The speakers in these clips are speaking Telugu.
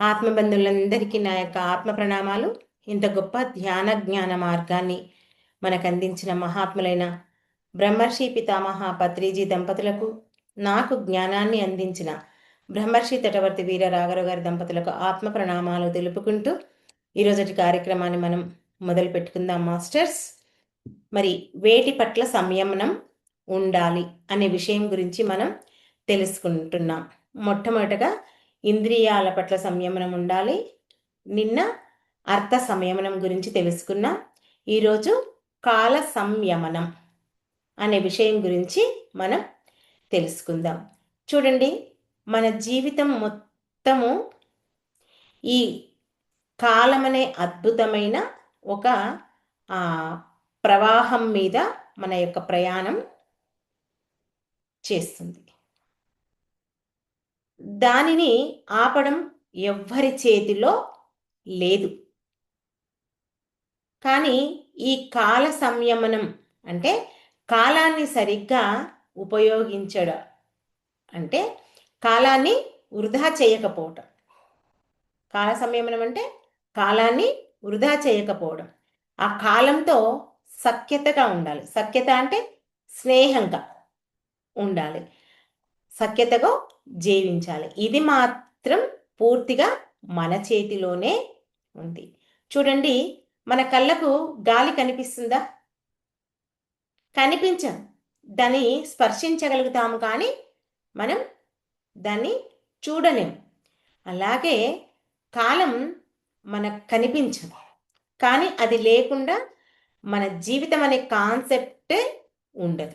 ఆత్మబంధువులందరికీ నా యొక్క ఆత్మ ప్రణామాలు. ఇంత గొప్ప ధ్యాన జ్ఞాన మార్గాన్ని మనకు అందించిన మహాత్ములైన బ్రహ్మర్షి పితామహ పత్రిజీ దంపతులకు నాకు జ్ఞానాన్ని అందించిన బ్రహ్మర్షి తటవర్తి వీర రాఘరావు గారి దంపతులకు ఆత్మ ప్రణామాలు తెలుపుకుంటూ ఈరోజటి కార్యక్రమాన్ని మనం మొదలు పెట్టుకుందాం మాస్టర్స్. మరి వేటి పట్ల సంయమనం ఉండాలి అనే విషయం గురించి మనం తెలుసుకుంటున్నాం. మొట్టమొదటగా ఇంద్రియాల పట్ల సంయమనం ఉండాలి. నిన్న అర్థ సంయమనం గురించి తెలుసుకున్నాం. ఈరోజు కాల సంయమనం అనే విషయం గురించి మనం తెలుసుకుందాం. చూడండి మన జీవితం మొత్తము ఈ కాలం అనే అద్భుతమైన ఒక ప్రవాహం మీద మన యొక్క ప్రయాణం చేస్తుంది. దానిని ఆపడం ఎవ్వరి చేతిలో లేదు. కానీ ఈ కాల సంయమనం అంటే కాలాన్ని సరిగ్గా ఉపయోగించడం అంటే కాలాన్ని వృధా చేయకపోవటం. కాల సంయమనం అంటే కాలాన్ని వృధా చేయకపోవడం. ఆ కాలంతో సఖ్యతగా ఉండాలి. సఖ్యత అంటే స్నేహంగా ఉండాలి. సఖ్యతగా జీవించాలి. ఇది మాత్రం పూర్తిగా మన చేతిలోనే ఉంది. చూడండి మన కళ్ళకు గాలి కనిపిస్తుందా? కనిపించం. దాన్ని స్పర్శించగలుగుతాము కానీ మనం దాన్ని చూడలేం. అలాగే కాలం మనకు కనిపించదు. కానీ అది లేకుండా మన జీవితం అనే కాన్సెప్టే ఉండదు.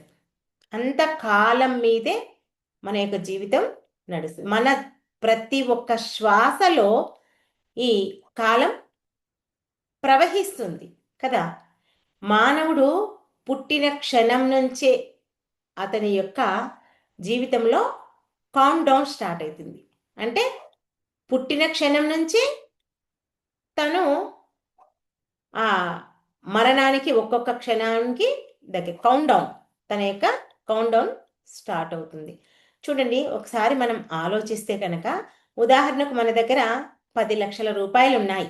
అంత కాలం మీదే మన యొక్క జీవితం నడుస్తుంది. మన ప్రతి ఒక్క శ్వాసలో ఈ కాలం ప్రవహిస్తుంది కదా. మానవుడు పుట్టిన క్షణం నుంచే అతని యొక్క జీవితంలో కౌంట్ డౌన్ స్టార్ట్ అవుతుంది అంటే పుట్టిన క్షణం నుంచి తను ఆ మరణానికి ఒక్కొక్క క్షణానికి దగ్గర కౌంట్ డౌన్ తన యొక్క కౌంట్ డౌన్ స్టార్ట్ అవుతుంది. చూడండి ఒకసారి మనం ఆలోచిస్తే కనుక ఉదాహరణకు మన దగ్గర పది లక్షల రూపాయలు ఉన్నాయి.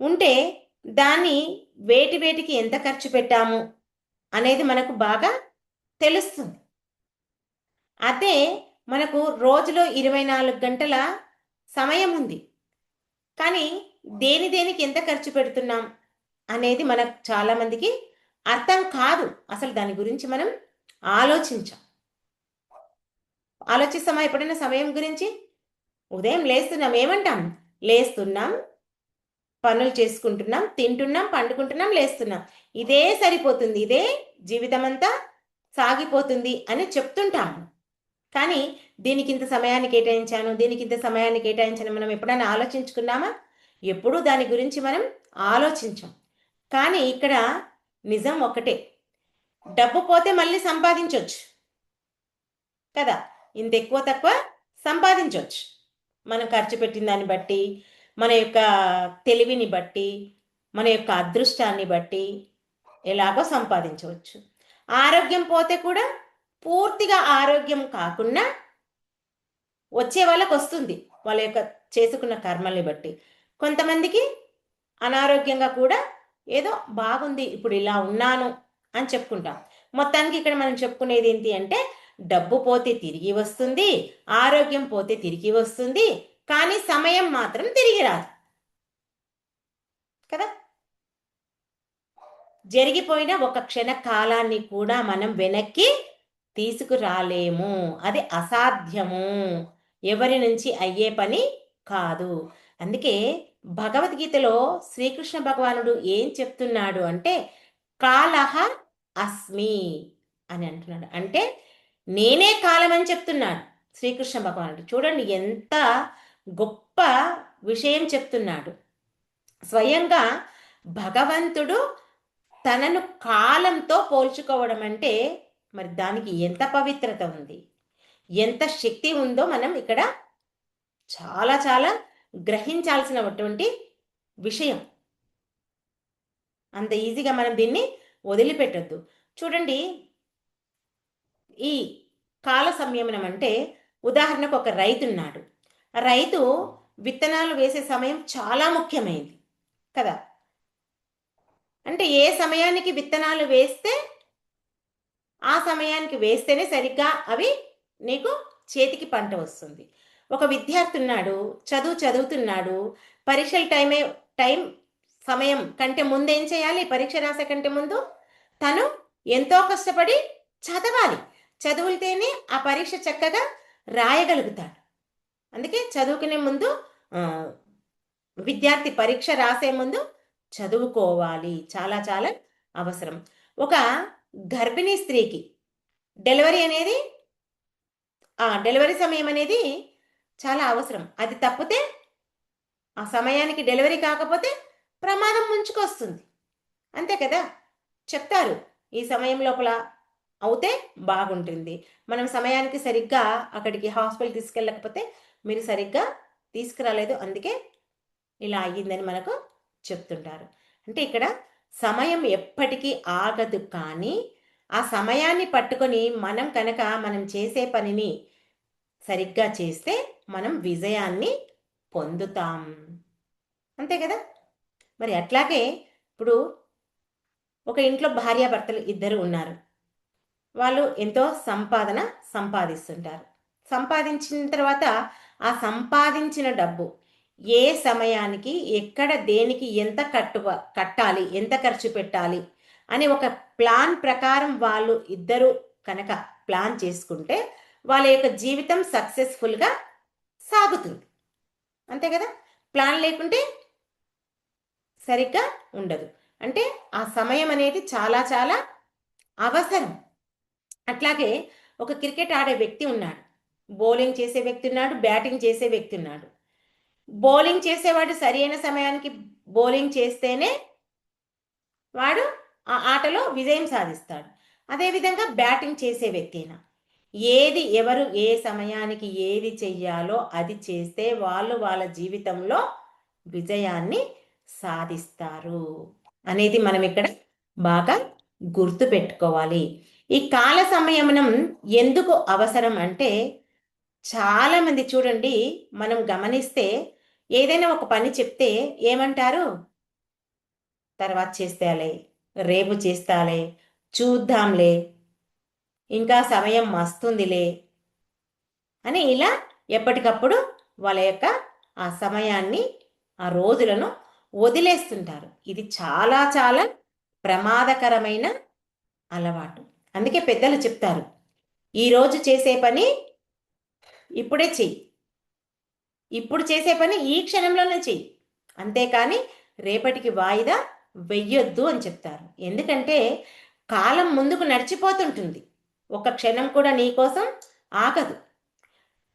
ఉంటే దాన్ని వేటి వేటికి ఎంత ఖర్చు పెట్టాము అనేది మనకు బాగా తెలుస్తుంది. అదే మనకు రోజులో ఇరవై నాలుగు గంటల సమయం ఉంది. కానీ దేని దేనికి ఎంత ఖర్చు పెడుతున్నాం అనేది మనకు చాలామందికి అర్థం కాదు. అసలు దాని గురించి మనం ఆలోచించాం. ఆలోచిస్తామా? ఎప్పుడైనా సమయం గురించి? ఉదయం లేస్తున్నాం. ఏమంటాం? లేస్తున్నాం పనులు చేసుకుంటున్నాం తింటున్నాం పండుకుంటున్నాం లేస్తున్నాం. ఇదే సరిపోతుంది. ఇదే జీవితం అంతా సాగిపోతుంది అని చెప్తుంటాము. కానీ దీనికి ఇంత సమయాన్ని కేటాయించాను దీనికి ఇంత సమయాన్ని కేటాయించాను మనం ఎప్పుడైనా ఆలోచించుకున్నామా? ఎప్పుడూ దాని గురించి మనం ఆలోచించాం. కానీ ఇక్కడ నిజం ఒకటే డబ్బు పోతే మళ్ళీ సంపాదించవచ్చు కదా? ఇంత ఎక్కువ తక్కువ సంపాదించవచ్చు మనం ఖర్చు పెట్టిన దాన్ని బట్టి మన యొక్క తెలివిని బట్టి మన యొక్క అదృష్టాన్ని బట్టి ఎలాగో సంపాదించవచ్చు. ఆరోగ్యం పోతే కూడా పూర్తిగా ఆరోగ్యం కాకుండా వచ్చే వాళ్ళకి వస్తుంది. వాళ్ళ యొక్క చేసుకున్న కర్మల్ని బట్టి. కొంతమందికి అనారోగ్యంగా కూడా ఏదో బాగుంది ఇప్పుడు ఇలా ఉన్నాను అని చెప్పుకుంటాం. మొత్తానికి ఇక్కడ మనం చెప్పుకునేది ఏంటి అంటే డబ్బు పోతే తిరిగి వస్తుంది ఆరోగ్యం పోతే తిరిగి వస్తుంది కానీ సమయం మాత్రం తిరిగి రాదు. కదా? జరిగిపోయిన ఒక క్షణ కాలాన్ని కూడా మనం వెనక్కి తీసుకురాలేము. అది అసాధ్యము. ఎవరి నుంచి అయ్యే పని కాదు. అందుకే భగవద్గీతలో శ్రీకృష్ణ భగవానుడు ఏం చెప్తున్నాడు అంటే కాలహ అస్మి అని అంటున్నాడు. అంటే నేనే కాలం అని చెప్తున్నాడు శ్రీకృష్ణ భగవానుడు. చూడండి ఎంత గొప్ప విషయం చెప్తున్నాడు. స్వయంగా భగవంతుడు తనను కాలంతో పోల్చుకోవడం అంటే మరి దానికి ఎంత పవిత్రత ఉంది? ఎంత శక్తి ఉందో మనం ఇక్కడ చాలా చాలా గ్రహించాల్సినటువంటి విషయం. అంత ఈజీగా మనం దీన్ని వదిలిపెట్టద్దు. చూడండి ఈ కాల సంయమనం అంటే ఉదాహరణకు ఒక రైతు ఉన్నాడు. రైతు విత్తనాలు వేసే సమయం చాలా ముఖ్యమైనది కదా. అంటే ఏ సమయానికి విత్తనాలు వేస్తే ఆ సమయానికి వేస్తేనే సరిగ్గా అవి నీకు చేతికి పంట వస్తుంది. ఒక విద్యార్థి ఉన్నాడు చదువు చదువుతున్నాడు పరీక్షల టైమే టైం సమయం కంటే ముందు ఏం చేయాలి? పరీక్ష రాసే కంటే ముందు తను ఎంతో కష్టపడి చదవాలి. చదువులతేనే ఆ పరీక్ష చక్కగా రాయగలుగుతాడు. అందుకే చదువుకునే ముందు విద్యార్థి పరీక్ష రాసే ముందు చదువుకోవాలి. చాలా చాలా అవసరం. ఒక గర్భిణీ స్త్రీకి డెలివరీ అనేది ఆ డెలివరీ సమయం అనేది చాలా అవసరం. అది తప్పితే ఆ సమయానికి డెలివరీ కాకపోతే ప్రమాదం ముంచుకొస్తుంది. అంతే కదా? చెప్తారు ఈ సమయం లోపల అవుతే బాగుంటుంది. మనం సమయానికి సరిగ్గా అక్కడికి హాస్పిటల్ తీసుకెళ్ళకపోతే మీరు సరిగ్గా తీసుకురాలేదు. అందుకే ఇలా అయ్యిందని మనకు చెప్తుంటారు. అంటే ఇక్కడ సమయం ఎప్పటికీ ఆగదు కానీ ఆ సమయాన్ని పట్టుకొని మనం కనుక మనం చేసే పనిని సరిగ్గా చేస్తే మనం విజయాన్ని పొందుతాం. అంతే కదా? మరి అట్లాగే ఇప్పుడు ఒక ఇంట్లో భార్యాభర్తలు ఇద్దరు ఉన్నారు. వాళ్ళు ఎంతో సంపాదన సంపాదిస్తుంటారు. సంపాదించిన తర్వాత ఆ సంపాదించిన డబ్బు ఏ సమయానికి ఎక్కడ దేనికి ఎంత కట్టు కట్టాలి ఎంత ఖర్చు పెట్టాలి అని ఒక ప్లాన్ ప్రకారం వాళ్ళు ఇద్దరు కనుక ప్లాన్ చేసుకుంటే వాళ్ళ యొక్క జీవితం సక్సెస్ఫుల్గా సాగుతుంది. అంతే కదా? ప్లాన్ లేకుంటే సరిగ్గా ఉండదు. అంటే ఆ సమయం అనేది చాలా చాలా అవసరం. అట్లాగే ఒక క్రికెట్ ఆడే వ్యక్తి ఉన్నాడు. బౌలింగ్ చేసే వ్యక్తి ఉన్నాడు బ్యాటింగ్ చేసే వ్యక్తి ఉన్నాడు. బౌలింగ్ చేసేవాడు సరైన సమయానికి బౌలింగ్ చేస్తేనే వాడు ఆ ఆటలో విజయం సాధిస్తాడు. అదేవిధంగా బ్యాటింగ్ చేసే వ్యక్తి అయినా. ఏది ఎవరు ఏ సమయానికి ఏది చెయ్యాలో అది చేస్తే వాళ్ళు వాళ్ళ జీవితంలో విజయాన్ని సాధిస్తారు. అనేది మనం ఇక్కడ బాగా గుర్తు పెట్టుకోవాలి ఈ కాల సంయమనం ఎందుకు అవసరం అంటే చాలామంది చూడండి మనం గమనిస్తే ఏదైనా ఒక పని చెప్తే ఏమంటారు? తర్వాత చేస్తాలే రేపు చేస్తాలే చూద్దాంలే ఇంకా సమయం మస్తుందిలే అని ఇలా ఎప్పటికప్పుడు వాళ్ళ యొక్క ఆ సమయాన్ని ఆ రోజులను వదిలేస్తుంటారు. ఇది చాలా చాలా ప్రమాదకరమైన అలవాటు. అందుకే పెద్దలు చెప్తారు ఈరోజు చేసే పని ఇప్పుడే చెయ్యి. ఇప్పుడు చేసే పని ఈ క్షణంలోనే చెయ్యి. అంతేకాని రేపటికి వాయిదా వెయ్యొద్దు అని చెప్తారు. ఎందుకంటే కాలం ముందుకు నడిచిపోతుంటుంది. ఒక క్షణం కూడా నీ కోసం ఆగదు.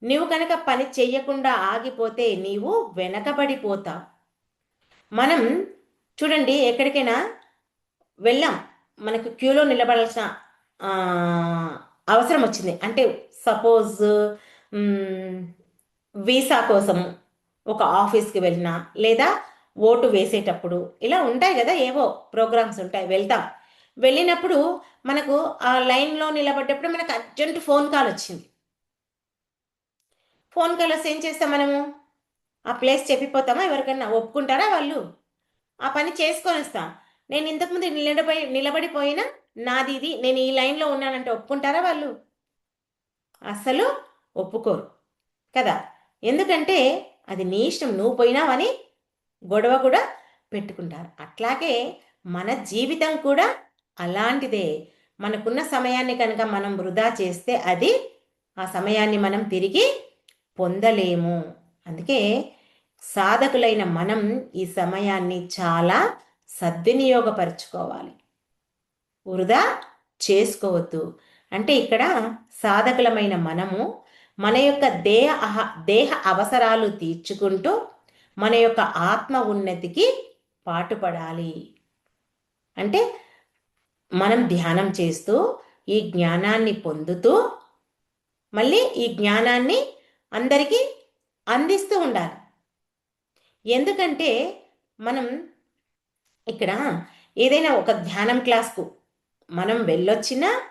నువ్వు కనుక పని చెయ్యకుండా ఆగిపోతే నీవు వెనకబడిపోతావు. మనం చూడండి ఎక్కడికైనా వెళ్ళాం. మనకు క్యూలో నిలబడాల్సిన అవసరం వచ్చింది అంటే సపోజ్ వీసా కోసం ఒక ఆఫీస్కి వెళ్ళినా లేదా ఓటు వేసేటప్పుడు ఇలా ఉంటాయి కదా ఏవో ప్రోగ్రామ్స్ ఉంటాయి వెళ్తాం. వెళ్ళినప్పుడు మనకు ఆ లైన్లో నిలబడ్డప్పుడు మనకు అర్జెంట్ ఫోన్ కాల్ వచ్చింది. ఫోన్ కాల్ వస్తే ఏం చేస్తాం మనము? ఆ ప్లేస్ చెప్పిపోతామా? ఎవరికన్నా ఒప్పుకుంటారా వాళ్ళు? ఆ పని చేసుకొని వస్తాం నేను ఇంతకుముందు నిలబడి నిలబడిపోయినా నాది ఇది నేను ఈ లైన్లో ఉన్నానంటే ఒప్పుకుంటారా వాళ్ళు? అసలు ఒప్పుకోరు కదా? ఎందుకంటే అది నీ ఇష్టం నువ్వు పోయినావని గొడవ కూడా పెట్టుకుంటారు. అట్లాగే మన జీవితం కూడా అలాంటిదే. మనకున్న సమయాన్ని కనుక మనం వృధా చేస్తే అది ఆ సమయాన్ని మనం తిరిగి పొందలేము. అందుకే సాధకులైన మనం ఈ సమయాన్ని చాలా సద్వినియోగపరుచుకోవాలి. వృధా చేసుకోవద్దు. అంటే ఇక్కడ సాధకులమైన మనము మన యొక్క దేహ అహ- దేహ అవసరాలు తీర్చుకుంటూ మన యొక్క ఆత్మ ఉన్నతికి పాటుపడాలి. అంటే మనం ధ్యానం చేస్తూ ఈ జ్ఞానాన్ని పొందుతూ మళ్ళీ ఈ జ్ఞానాన్ని అందరికీ అందిస్తూ ఉండాలి. ఎందుకంటే మనం ఇక్కడ ఏదైనా ఒక ధ్యానం క్లాస్కు మనం వెళ్ళొచ్చినా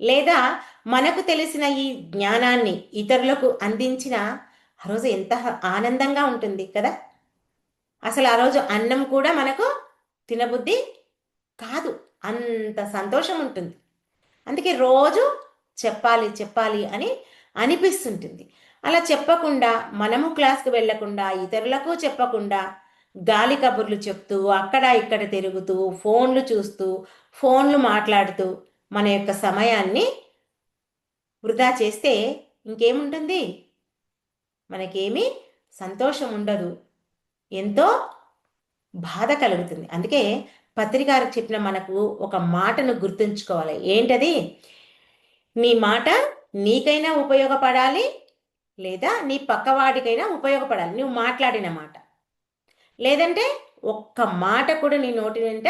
లేదా మనకు తెలిసిన ఈ జ్ఞానాన్ని ఇతరులకు అందించిన ఆ రోజు ఎంత ఆనందంగా ఉంటుంది కదా? అసలు ఆ రోజు అన్నం కూడా మనకు తినబుద్ధి కాదు. అంత సంతోషం ఉంటుంది. అందుకే రోజు చెప్పాలి చెప్పాలి అని అనిపిస్తుంటుంది. అలా చెప్పకుండా మనము క్లాస్కి వెళ్ళకుండా ఇతరులకు చెప్పకుండా గాలి కబుర్లు చెప్తూ అక్కడ ఇక్కడ తిరుగుతూ ఫోన్లు చూస్తూ ఫోన్లు మాట్లాడుతూ మన యొక్క సమయాన్ని వృధా చేస్తే ఇంకేముంటుంది? మనకేమీ సంతోషం ఉండదు. ఎంతో బాధ కలుగుతుంది. అందుకే పత్రికారు చెప్పిన మనకు ఒక మాటను గుర్తుంచుకోవాలి. ఏంటది? నీ మాట నీకైనా ఉపయోగపడాలి లేదా నీ పక్కవాడికైనా ఉపయోగపడాలి. నువ్వు మాట్లాడిన మాట. లేదంటే ఒక్క మాట కూడా నీ నోటి వెంట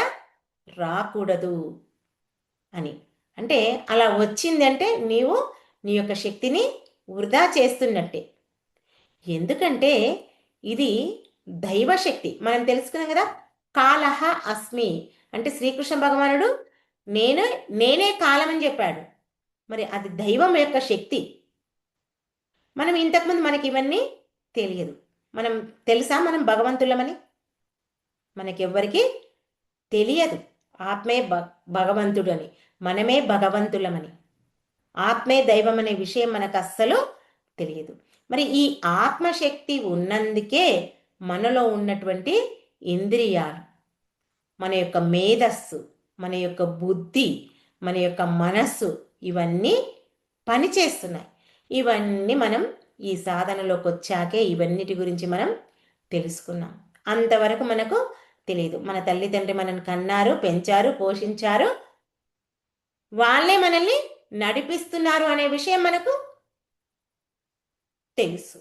రాకూడదు అని. అంటే అలా వచ్చిందంటే నీవు నీ యొక్క శక్తిని వృధా చేస్తున్నట్టే. ఎందుకంటే ఇది దైవశక్తి. మనం తెలుసుకున్నాం కదా కాలహ అస్మి. అంటే శ్రీకృష్ణ భగవానుడు నేను నేనే కాలం అని చెప్పాడు. మరి అది దైవం యొక్క శక్తి. మనం ఇంతకుముందు మనకి ఇవన్నీ తెలియదు. మనం తెలుసా మనం భగవంతులమని? మనకెవ్వరికి తెలియదు. ఆత్మే భ భగవంతుడని మనమే భగవంతులమని. ఆత్మే దైవం అనే విషయం మనకు అస్సలు తెలియదు. మరి ఈ ఆత్మశక్తి ఉన్నందుకే మనలో ఉన్నటువంటి ఇంద్రియాలు మన యొక్క మేధస్సు మన యొక్క బుద్ధి మన యొక్క మనస్సు ఇవన్నీ పనిచేస్తున్నాయి. ఇవన్నీ మనం ఈ సాధనలోకి వచ్చాకే ఇవన్నిటి గురించి మనం తెలుసుకున్నాం. అంతవరకు మనకు తెలియదు మన తల్లిదండ్రి మనల్ని కన్నారు పెంచారు పోషించారు. వాళ్ళే మనల్ని నడిపిస్తున్నారు అనే విషయం మనకు తెలుసు.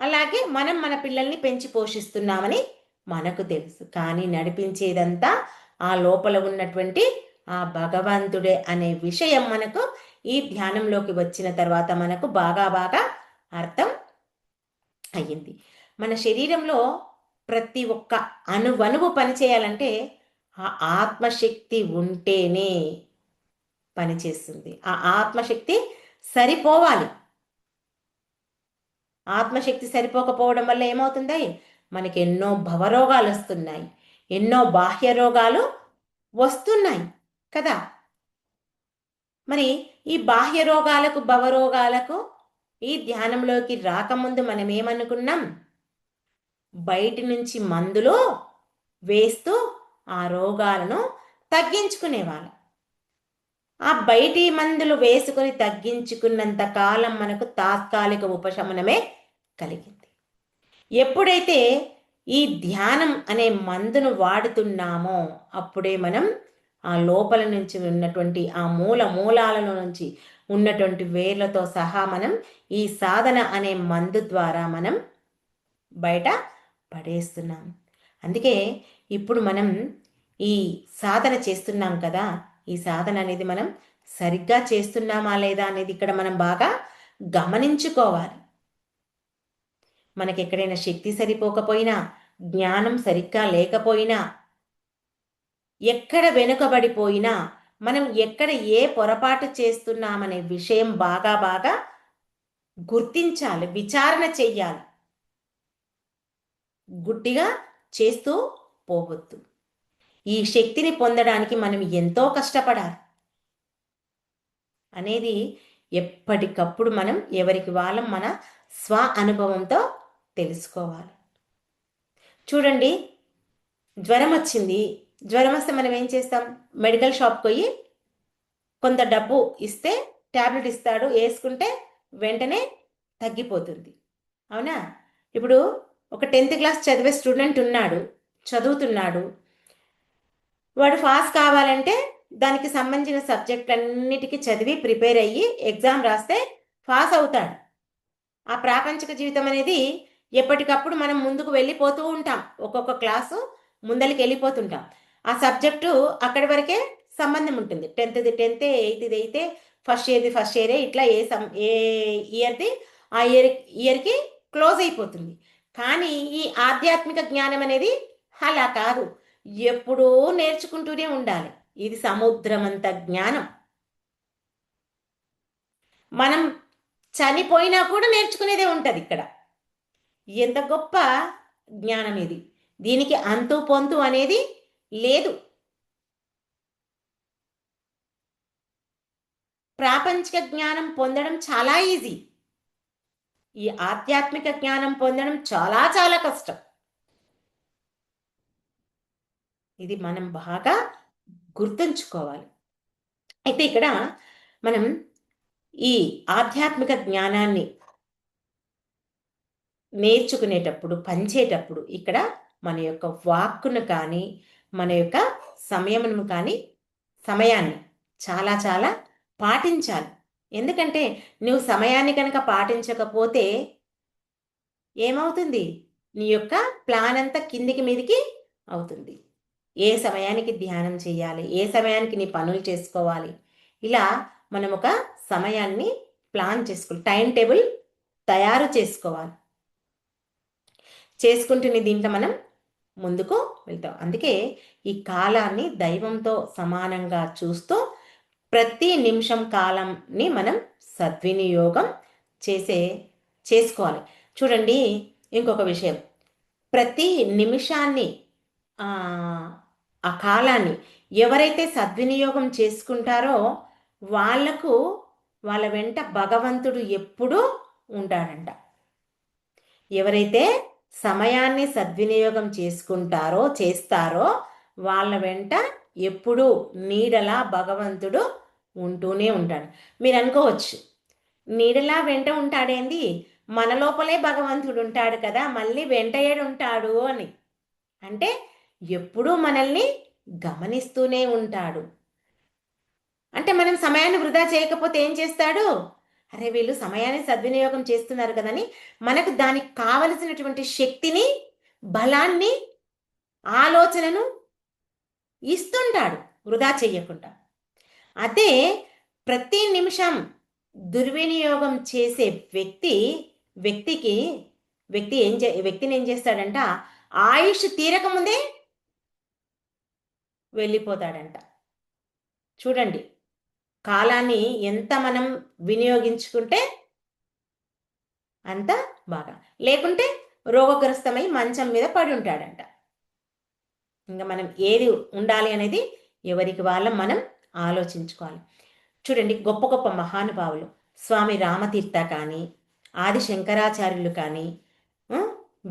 అలాగే మనం మన పిల్లల్ని పెంచి పోషిస్తున్నామని మనకు తెలుసు. కానీ నడిపించేదంతా ఆ లోపల ఉన్నటువంటి ఆ భగవంతుడే అనే విషయం మనకు ఈ ధ్యానంలోకి వచ్చిన తర్వాత మనకు బాగా బాగా అర్థం అయ్యింది. మన శరీరంలో ప్రతి ఒక్క అణువణువు పనిచేయాలంటే ఆ ఆత్మశక్తి ఉంటేనే పనిచేస్తుంది ఆ ఆత్మశక్తి సరిపోవాలి. ఆత్మశక్తి సరిపోకపోవడం వల్ల ఏమవుతుంది? మనకి ఎన్నో భవరోగాలు వస్తున్నాయి. ఎన్నో బాహ్య రోగాలు వస్తున్నాయి. కదా? మరి ఈ బాహ్య రోగాలకు భవరోగాలకు ఈ ధ్యానంలోకి రాకముందు మనం ఏమనుకున్నాం బయటి నుంచి మందులు వేస్తూ ఆ రోగాలను తగ్గించుకునేవాళ్ళం. ఆ బయటి మందులు వేసుకొని తగ్గించుకున్నంత కాలం మనకు తాత్కాలిక ఉపశమనమే కలిగింది. ఎప్పుడైతే ఈ ధ్యానం అనే మందును వాడుతున్నామో అప్పుడే మనం ఆ లోపల నుంచి ఉన్నటువంటి ఆ మూల మూలాలలో నుంచి ఉన్నటువంటి వేర్లతో సహా మనం ఈ సాధన అనే మందు ద్వారా మనం బయట పడేస్తున్నాం. అందుకే ఇప్పుడు మనం ఈ సాధన చేస్తున్నాం కదా ఈ సాధన అనేది మనం సరిగ్గా చేస్తున్నామా లేదా అనేది ఇక్కడ మనం బాగా గమనించుకోవాలి. మనకి ఎక్కడైనా శక్తి సరిపోకపోయినా జ్ఞానం సరిగ్గా లేకపోయినా ఎక్కడ వెనుకబడిపోయినా మనం ఎక్కడ ఏ పొరపాటు చేస్తున్నామనే విషయం బాగా బాగా గుర్తించాలి విచారణ చెయ్యాలి. గుట్టిగా చేస్తూ పోవద్దు. ఈ శక్తిని పొందడానికి మనం ఎంతో కష్టపడాలి. అనేది ఎప్పటికప్పుడు మనం ఎవరికి వాళ్ళం మన స్వ అనుభవంతో తెలుసుకోవాలి. చూడండి జ్వరం వచ్చింది. జ్వరం వస్తే మనం ఏం చేస్తాం? మెడికల్ షాప్కి పోయి కొంత డబ్బు ఇస్తే ట్యాబ్లెట్ ఇస్తాడు వేసుకుంటే వెంటనే తగ్గిపోతుంది. అవునా? ఇప్పుడు ఒక టెన్త్ క్లాస్ చదివే స్టూడెంట్ ఉన్నాడు చదువుతున్నాడు. వాడు పాస్ కావాలంటే దానికి సంబంధించిన సబ్జెక్టులన్నిటికీ చదివి ప్రిపేర్ అయ్యి ఎగ్జామ్ రాస్తే పాస్ అవుతాడు. ఆ ప్రాపంచిక జీవితం అనేది ఎప్పటికప్పుడు మనం ముందుకు వెళ్ళిపోతూ ఉంటాం. ఒక్కొక్క క్లాసు ముందరికి వెళ్ళిపోతుంటాం ఆ సబ్జెక్టు అక్కడి వరకే సంబంధం ఉంటుంది. టెన్త్ది టెన్తే ఎయిత్ది అయితే ఫస్ట్ ఇయర్ది ఫస్ట్ ఇయరే ఇట్లా ఏ సం ఏ ఇయర్ది ఆ ఇయర్ ఇయర్కి క్లోజ్ అయిపోతుంది. కానీ ఈ ఆధ్యాత్మిక జ్ఞానం అనేది అలా కాదు. ఎప్పుడూ నేర్చుకుంటూనే ఉండాలి. ఇది సముద్రమంత జ్ఞానం. మనం చనిపోయినా కూడా నేర్చుకునేదే ఉంటుంది ఇక్కడ. ఎంత గొప్ప జ్ఞానం ఇది. దీనికి అంతు పొంతు అనేది లేదు. ప్రాపంచిక జ్ఞానం పొందడం చాలా ఈజీ. ఈ ఆధ్యాత్మిక జ్ఞానం పొందడం చాలా చాలా కష్టం. ఇది మనం బాగా గుర్తుంచుకోవాలి. అయితే ఇక్కడ మనం ఈ ఆధ్యాత్మిక జ్ఞానాన్ని నేర్చుకునేటప్పుడు పంచేటప్పుడు ఇక్కడ మన యొక్క వాక్కును కానీ మన యొక్క సమయమును కానీ సమయాన్ని చాలా చాలా పాటించాలి. ఎందుకంటే నువ్వు సమయాన్ని కనుక పాటించకపోతే ఏమవుతుంది? నీ యొక్క ప్లాన్ అంతా కిందికి మీదికి అవుతుంది. ఏ సమయానికి ధ్యానం చేయాలి? ఏ సమయానికి నీ పనులు చేసుకోవాలి? ఇలా మనం ఒక సమయాన్ని ప్లాన్ చేసుకోవాలి టైం టేబుల్ తయారు చేసుకోవాలి. చేసుకుంటున్న దీంట్లో మనం ముందుకు వెళ్తాం అందుకే ఈ కాలాన్ని దైవంతో సమానంగా చూస్తూ ప్రతి నిమిషం కాలంని మనం సద్వినియోగం చేసే చేసుకోవాలి. చూడండి ఇంకొక విషయం. ప్రతి నిమిషాన్ని ఆ కాలాన్ని ఎవరైతే సద్వినియోగం చేసుకుంటారో వాళ్ళకు వాళ్ళ వెంట భగవంతుడు ఎప్పుడూ ఉంటాడంట. ఎవరైతే సమయాన్ని సద్వినియోగం చేసుకుంటారో చేస్తారో వాళ్ళ వెంట ఎప్పుడూ నీడలా భగవంతుడు ఉంటూనే ఉంటాడు. మీరు అనుకోవచ్చు నీడలా వెంట ఉంటాడేంది మన లోపలే భగవంతుడు ఉంటాడు కదా మళ్ళీ వెంట ఉంటాడు అని. అంటే ఎప్పుడూ మనల్ని గమనిస్తూనే ఉంటాడు. అంటే మనం సమయాన్ని వృధా చేయకపోతే ఏం చేస్తాడు? అరే వీళ్ళు సమయాన్ని సద్వినియోగం చేస్తున్నారు కదని మనకు దానికి కావలసినటువంటి శక్తిని బలాన్ని ఆలోచనను ఇస్తుంటాడు వృధా చెయ్యకుండా అదే ప్రతి నిమిషం దుర్వినియోగం చేసే వ్యక్తి వ్యక్తికి వ్యక్తి ఏం చే వ్యక్తిని ఏం చేస్తాడంట? ఆయుష్ తీరకముందే వెళ్ళిపోతాడంట. చూడండి. కాలాన్ని ఎంత మనం వినియోగించుకుంటే అంత బాగా. లేకుంటే రోగగ్రస్తమై మంచం మీద పడి ఉంటాడంట. ఇంకా మనం ఏది ఉండాలి అనేది ఎవరికి వాళ్ళం మనం ఆలోచించుకోవాలి. చూడండి గొప్ప గొప్ప మహానుభావులు. స్వామి రామతీర్థ కానీ ఆది శంకరాచార్యులు కానీ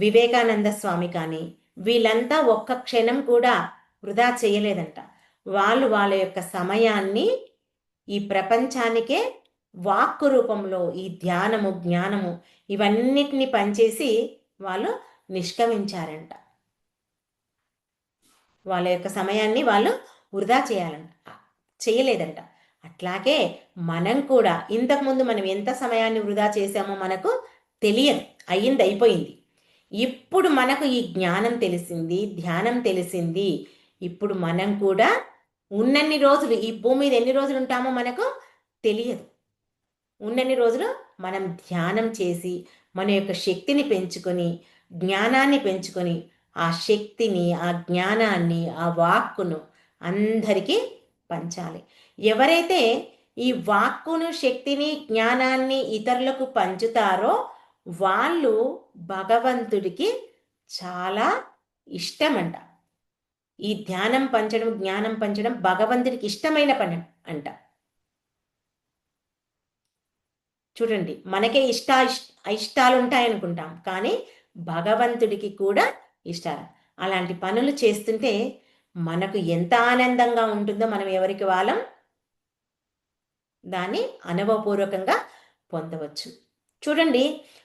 వివేకానంద స్వామి కానీ వీళ్ళంతా ఒక్క క్షణం కూడా వృధా చేయలేదంట. వాళ్ళు వాళ్ళ యొక్క సమయాన్ని ఈ ప్రపంచానికే వాక్కు రూపంలో ఈ ధ్యానము జ్ఞానము ఇవన్నిటిని పనిచేసి వాళ్ళు నిష్క్రమించారంట. వాళ్ళ యొక్క సమయాన్ని వాళ్ళు వృధా చేయాలంట. చేయలేదంట. అట్లాగే మనం కూడా ఇంతకుముందు మనం ఎంత సమయాన్ని వృధా చేశామో మనకు తెలియదు. అయ్యింది అయిపోయింది. ఇప్పుడు మనకు ఈ జ్ఞానం తెలిసింది ధ్యానం తెలిసింది. ఇప్పుడు మనం కూడా ఉన్నన్ని రోజులు ఈ భూమి మీద ఎన్ని రోజులు ఉంటామో మనకు తెలియదు. ఉన్నన్ని రోజులు మనం ధ్యానం చేసి మన యొక్క శక్తిని పెంచుకొని జ్ఞానాన్ని పెంచుకొని ఆ శక్తిని ఆ జ్ఞానాన్ని ఆ వాక్కును అందరికీ పంచాలి. ఎవరైతే ఈ వాక్కును శక్తిని జ్ఞానాన్ని ఇతరులకు పంచుతారో వాళ్ళు భగవంతుడికి చాలా ఇష్టమంట. ఈ ధ్యానం పంచడం జ్ఞానం పంచడం భగవంతుడికి ఇష్టమైన పని అంట. చూడండి మనకే ఇష్ట ఇష్టాలు ఉంటాయనుకుంటాం కానీ భగవంతుడికి కూడా ఇష్టాలు. అలాంటి పనులు చేస్తుంటే మనకు ఎంత ఆనందంగా ఉంటుందో మనం ఎవరికి వాళ్ళం? దాన్ని అనుభవపూర్వకంగా పొందవచ్చు. చూడండి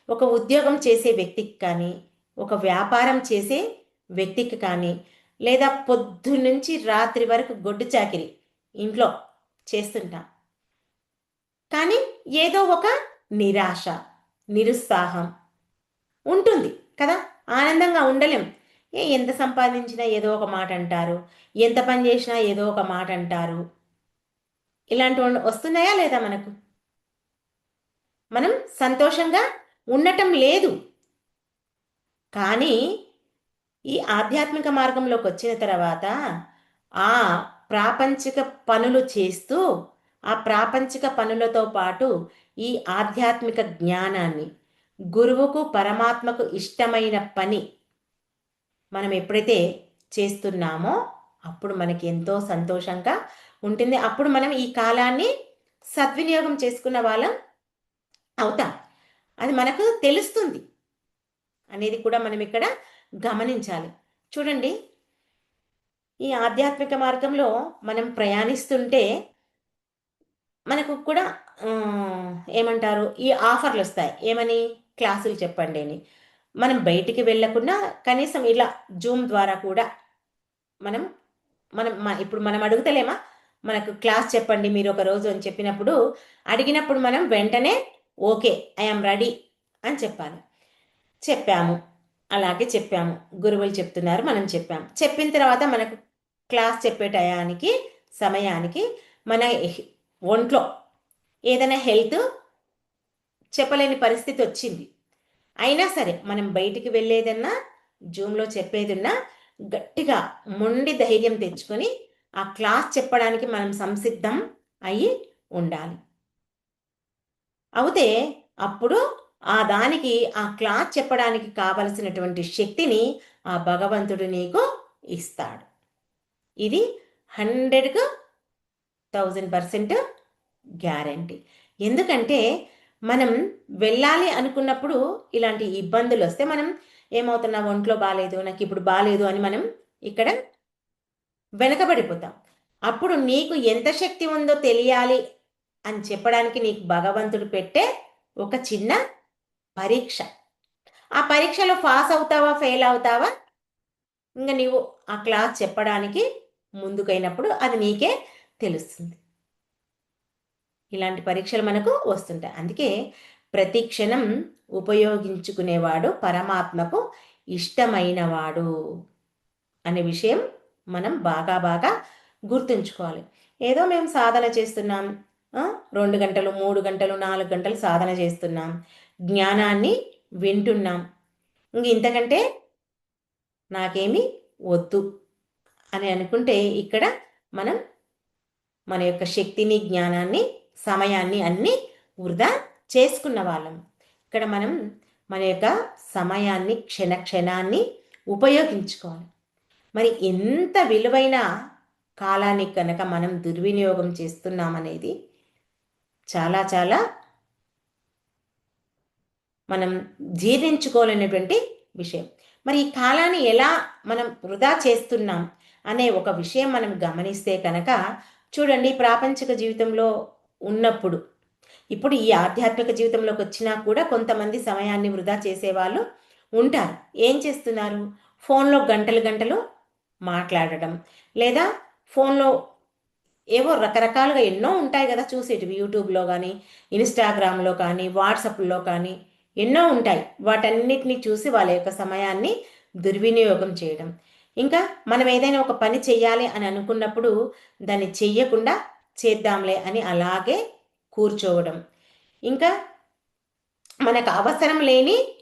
ఒక ఉద్యోగం చేసే వ్యక్తికి కానీ ఒక వ్యాపారం చేసే వ్యక్తికి కానీ లేదా పొద్దు నుంచి రాత్రి వరకు గొడ్డు చాకిరి ఇంట్లో చేస్తుంటాం. కానీ ఏదో ఒక నిరాశ నిరుత్సాహం ఉంటుంది కదా? ఆనందంగా ఉండలేం. ఏ ఎంత సంపాదించినా ఏదో ఒక మాట అంటారు ఎంత పని చేసినా ఏదో ఒక మాట అంటారు. ఇలాంటి వస్తున్నాయా లేదా మనకు? మనం సంతోషంగా ఉండటం లేదు. కానీ ఈ ఆధ్యాత్మిక మార్గంలోకి వచ్చిన తర్వాత ఆ ప్రాపంచిక పనులు చేస్తూ ఆ ప్రాపంచిక పనులతో పాటు ఈ ఆధ్యాత్మిక జ్ఞానాన్ని గురువుకు పరమాత్మకు ఇష్టమైన పని మనం ఎప్పుడైతే చేస్తున్నామో అప్పుడు మనకి ఎంతో సంతోషంగా ఉంటుంది. అప్పుడు మనం ఈ కాలాన్ని సద్వినియోగం చేసుకున్న వాళ్ళం అవుతాం. అది మనకు తెలుస్తుంది. అనేది కూడా మనం ఇక్కడ గమనించాలి. చూడండి ఈ ఆధ్యాత్మిక మార్గంలో మనం ప్రయాణిస్తుంటే మనకు కూడా ఏమంటారు ఈ ఆఫర్లు వస్తాయి. ఏమని? క్లాసులు చెప్పండి అని. మనం బయటికి వెళ్ళకుండా కనీసం ఇలా జూమ్ ద్వారా కూడా మనం మనం ఇప్పుడు మనం అడుగుతలేమా? మనకు క్లాస్ చెప్పండి మీరు ఒక రోజు అని చెప్పినప్పుడు అడిగినప్పుడు మనం వెంటనే ఓకే ఐఎమ్ రెడీ అని చెప్పాలి. చెప్పాము. అలాగే చెప్పాము. గురువులు చెప్తున్నారు మనం చెప్పాము. చెప్పిన తర్వాత మనకు క్లాస్ చెప్పే టయానికి సమయానికి మన ఒంట్లో ఏదైనా హెల్త్ చెప్పలేని పరిస్థితి వచ్చింది. అయినా సరే మనం బయటికి వెళ్ళేదన్నా జూమ్లో చెప్పేదన్నా గట్టిగా మొండి ధైర్యం తెచ్చుకొని ఆ క్లాస్ చెప్పడానికి మనం సంసిద్ధం అయి ఉండాలి. అవుతే అప్పుడు ఆ దానికి ఆ క్లాత్ చెప్పడానికి కావలసినటువంటి శక్తిని ఆ భగవంతుడు నీకు ఇస్తాడు. ఇది హండ్రెడ్కు థౌజండ్ పర్సెంట్ గ్యారంటీ. ఎందుకంటే మనం వెళ్ళాలి అనుకున్నప్పుడు ఇలాంటి ఇబ్బందులు వస్తే మనం ఏమవుతున్నా ఒంట్లో బాగాలేదు నాకు ఇప్పుడు బాగాలేదు అని మనం ఇక్కడ వెనకబడిపోతాం. అప్పుడు నీకు ఎంత శక్తి ఉందో తెలియాలి అని చెప్పడానికి నీకు భగవంతుడు పెట్టే ఒక చిన్న పరీక్ష. ఆ పరీక్షలో పాస్ అవుతావా ఫెయిల్ అవుతావా? ఇంకా నీవు ఆ క్లాస్ చెప్పడానికి ముందుకైనప్పుడు అది నీకే తెలుస్తుంది. ఇలాంటి పరీక్షలు మనకు వస్తుంటాయి. అందుకే ప్రతి క్షణం ఉపయోగించుకునేవాడు పరమాత్మకు ఇష్టమైనవాడు అనే విషయం మనం బాగా బాగా గుర్తుంచుకోవాలి. ఏదో మేము సాధన చేస్తున్నాం రెండు గంటలు మూడు గంటలు నాలుగు గంటలు సాధన చేస్తున్నాం. జ్ఞానాన్ని వింటున్నాం. ఇంక ఇంతకంటే నాకేమి వద్దు అని అనుకుంటే ఇక్కడ మనం మన యొక్క శక్తిని జ్ఞానాన్ని సమయాన్ని అన్నీ వృధా చేసుకున్న వాళ్ళం. ఇక్కడ మనం మన యొక్క సమయాన్ని క్షణ క్షణాన్ని ఉపయోగించుకోవాలి. మరి ఎంత విలువైన కాలాన్ని కనుక మనం దుర్వినియోగం చేస్తున్నామనేది చాలా చాలా మనం జీర్ణించుకోలేనటువంటి విషయం. మరి ఈ కాలాన్ని ఎలా మనం వృధా చేస్తున్నాం అనే ఒక విషయం మనం గమనిస్తే కనుక చూడండి ప్రాపంచిక జీవితంలో ఉన్నప్పుడు ఇప్పుడు ఈ ఆధ్యాత్మిక జీవితంలోకి వచ్చినా కూడా కొంతమంది సమయాన్ని వృధా చేసేవాళ్ళు ఉంటారు. ఏం చేస్తున్నారు? ఫోన్లో గంటలు గంటలు మాట్లాడడం లేదా ఫోన్లో ఏవో రకరకాలుగా ఎన్నో ఉంటాయి కదా చూసేటివి యూట్యూబ్లో కానీ ఇన్స్టాగ్రామ్లో కానీ వాట్సాప్లో కానీ. ఎన్నో ఉంటాయి. వాటన్నిటిని చూసి వాళ్ళ యొక్క సమయాన్ని దుర్వినియోగం చేయడం. ఇంకా మనం ఏదైనా ఒక పని చెయ్యాలి అని అనుకున్నప్పుడు దాన్ని చెయ్యకుండా చేద్దాంలే అని అలాగే కూర్చోవడం. ఇంకా మనకు అవసరం లేని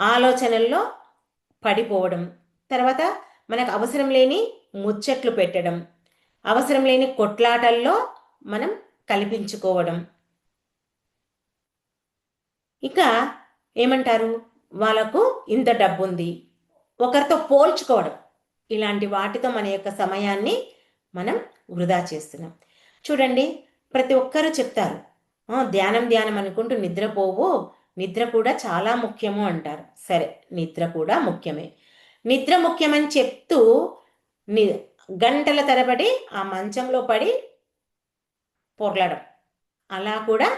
ఆలోచనల్లో పడిపోవడం. తర్వాత మనకు అవసరం లేని ముచ్చట్లు పెట్టడం. అవసరం లేని కొట్లాటల్లో మనం కల్పించుకోవడం. ఇక ఏమంటారు? వాళ్ళకు ఇంత డబ్బు ఉంది ఒకరితో పోల్చుకోవడం. ఇలాంటి వాటితో మన యొక్క సమయాన్ని మనం వృధా చేస్తున్నాం. చూడండి ప్రతి ఒక్కరూ చెప్తారు. ధ్యానం ధ్యానం అనుకుంటూ నిద్రపోవు. నిద్ర కూడా చాలా ముఖ్యము అంటారు. సరే నిద్ర కూడా ముఖ్యమే. నిద్ర ముఖ్యమని చెప్తూ ని గంటల తరబడి ఆ మంచంలో పడి పొర్లడం అలా కూడా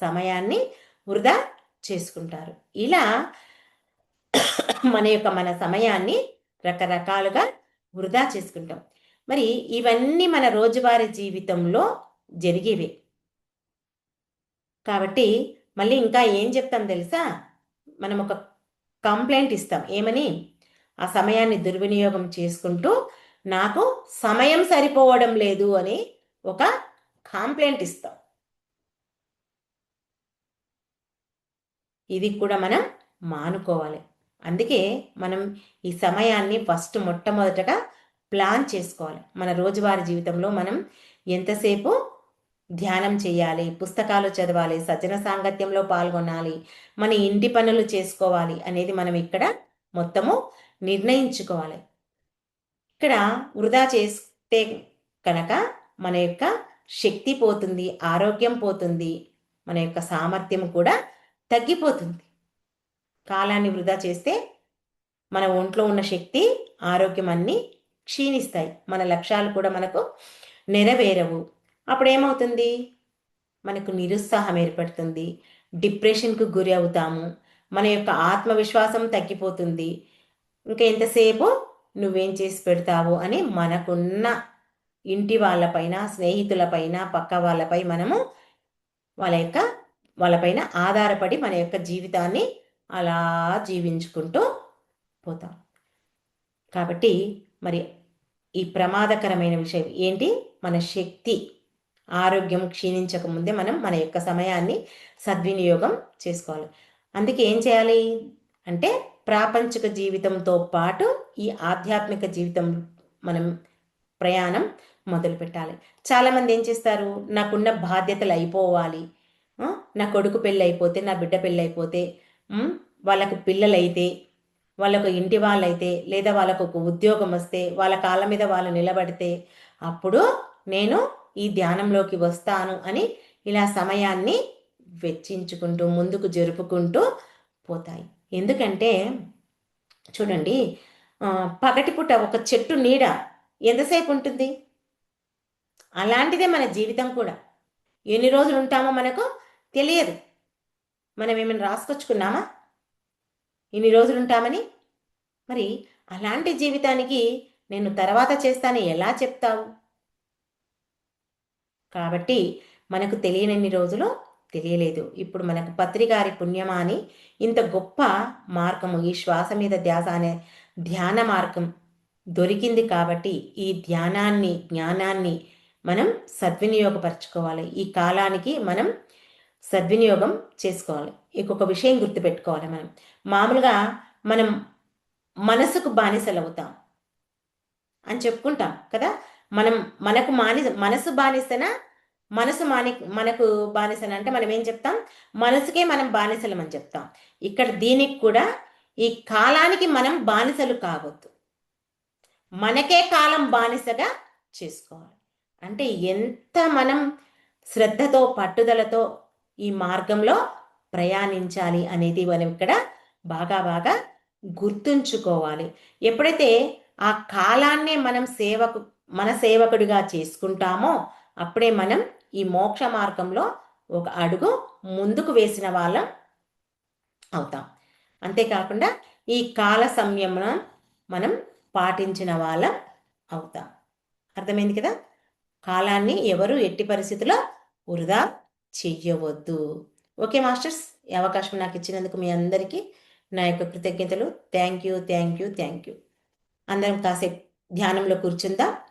సమయాన్ని వృధా చేసుకుంటారు. ఇలా మన యొక్క మన సమయాన్ని రకరకాలుగా వృధా చేసుకుంటాం. మరి ఇవన్నీ మన రోజువారీ జీవితంలో జరిగేవే. కాబట్టి మళ్ళీ ఇంకా ఏం చెప్తాం తెలుసా? మనం ఒక కంప్లైంట్ ఇస్తాం. ఏమని? ఆ సమయాన్ని దుర్వినియోగం చేసుకుంటూ నాకు సమయం సరిపోవడం లేదు అని ఒక కంప్లైంట్ ఇస్తాం. ఇది కూడా మనం మానుకోవాలి. అందుకే మనం ఈ సమయాన్ని ఫస్ట్ మొట్టమొదటగా ప్లాన్ చేసుకోవాలి. మన రోజువారీ జీవితంలో మనం ఎంతసేపు ధ్యానం చేయాలి పుస్తకాలు చదవాలి సజ్జన సాంగత్యంలో పాల్గొనాలి మన ఇంటి పనులు చేసుకోవాలి అనేది మనం ఇక్కడ మొత్తము నిర్ణయించుకోవాలి. ఇక్కడ వృధా చేస్తే కనుక మన యొక్క శక్తి పోతుంది ఆరోగ్యం పోతుంది మన యొక్క సామర్థ్యం కూడా తగ్గిపోతుంది. కాలాన్ని వృధా చేస్తే మన ఒంట్లో ఉన్న శక్తి ఆరోగ్యం అన్నీ క్షీణిస్తాయి. మన లక్ష్యాలు కూడా మనకు నెరవేరవు. అప్పుడు ఏమవుతుంది మనకు నిరుత్సాహం ఏర్పడుతుంది. డిప్రెషన్కు గురి అవుతాము. మన యొక్క ఆత్మవిశ్వాసం తగ్గిపోతుంది. ఇంకా ఎంతసేపు నువ్వేం చేసి పెడతావు అని మనకున్న ఇంటి వాళ్ళపైన స్నేహితులపైన పక్క వాళ్ళపై మనము వాళ్ళ యొక్క వాళ్ళపైన ఆధారపడి మన యొక్క జీవితాన్ని అలా జీవించుకుంటూ పోతాం. కాబట్టి మరి ఈ ప్రమాదకరమైన విషయం ఏంటి? మన శక్తి ఆరోగ్యం క్షీణించక ముందే మనం మన యొక్క సమయాన్ని సద్వినియోగం చేసుకోవాలి. అందుకే ఏం చేయాలి? అంటే ప్రాపంచిక జీవితంతో పాటు ఈ ఆధ్యాత్మిక జీవితం మనం ప్రయాణం మొదలు పెట్టాలి చాలామంది ఏం చేస్తారు? నాకున్న బాధ్యతలు అయిపోవాలి. నా కొడుకు పెళ్ళి అయిపోతే నా బిడ్డ పెళ్ళి అయిపోతే వాళ్ళకు పిల్లలైతే వాళ్ళకు ఇంటి వాళ్ళైతే లేదా వాళ్ళకు ఒక ఉద్యోగం వస్తే వాళ్ళ కాళ్ళ మీద వాళ్ళు నిలబడితే అప్పుడు నేను ఈ ధ్యానంలోకి వస్తాను అని ఇలా సమయాన్ని వెచ్చించుకుంటూ ముందుకు జరుపుకుంటూ పోతాయి. ఎందుకంటే చూడండి పగటిపూట ఒక చెట్టు నీడ ఎంతసేపు ఉంటుంది? అలాంటిదే మన జీవితం కూడా. ఎన్ని రోజులు ఉంటామో మనకు? తెలియదు. మనం ఏమైనా రాసుకొచ్చుకున్నామా? ఇన్ని రోజులు ఉంటామని మరి అలాంటి జీవితానికి నేను తర్వాత చేస్తాను ఎలా చెప్తావు? కాబట్టి మనకు తెలియనన్ని రోజులు తెలియలేదు. ఇప్పుడు మనకు పత్రికారి పుణ్యమా అని ఇంత గొప్ప మార్గము ఈ శ్వాస మీద ధ్యాస అనే ధ్యాన మార్గం దొరికింది కాబట్టి ఈ ధ్యానాన్ని జ్ఞానాన్ని మనం సద్వినియోగపరచుకోవాలి. ఈ కాలానికి మనం సద్వినియోగం చేసుకోవాలి. ఇంకొక విషయం గుర్తుపెట్టుకోవాలి మనం. మామూలుగా మనం మనసుకు బానిసలు అవుతాం అని చెప్పుకుంటాం కదా. మనం మనకు మాని మనసు బానిసన? మనసు మాని మనకు బానిసన? అంటే మనం ఏం చెప్తాం? మనసుకే మనం బానిసలం అని చెప్తాం. ఇక్కడ దీనికి కూడా ఈ కాలానికి మనం బానిసలు కావద్దు. మనకే కాలం బానిసగా చేసుకోవాలి. అంటే ఎంత మనం శ్రద్ధతో పట్టుదలతో ఈ మార్గంలో ప్రయాణించాలి అనేది మనం ఇక్కడ బాగా బాగా గుర్తుంచుకోవాలి. ఎప్పుడైతే ఆ కాలాన్నే మనం సేవకు మన సేవకుడిగా చేసుకుంటామో అప్పుడే మనం ఈ మోక్ష మార్గంలో ఒక అడుగు ముందుకు వేసిన వాళ్ళం అవుతాం. అంతేకాకుండా ఈ కాల సంయమనం మనం పాటించిన వాళ్ళం అవుతాం. అర్థమైంది కదా? కాలాన్ని ఎవరు ఎట్టి పరిస్థితుల్లో వృధా చెయ్యవద్దు. Okay masters? ఈ అవకాశం నాకు ఇచ్చినందుకు మీ అందరికీ నా యొక్క కృతజ్ఞతలు. Thank you thank you thank you. అందరం కాసేపు ధ్యానంలో కూర్చుందాం.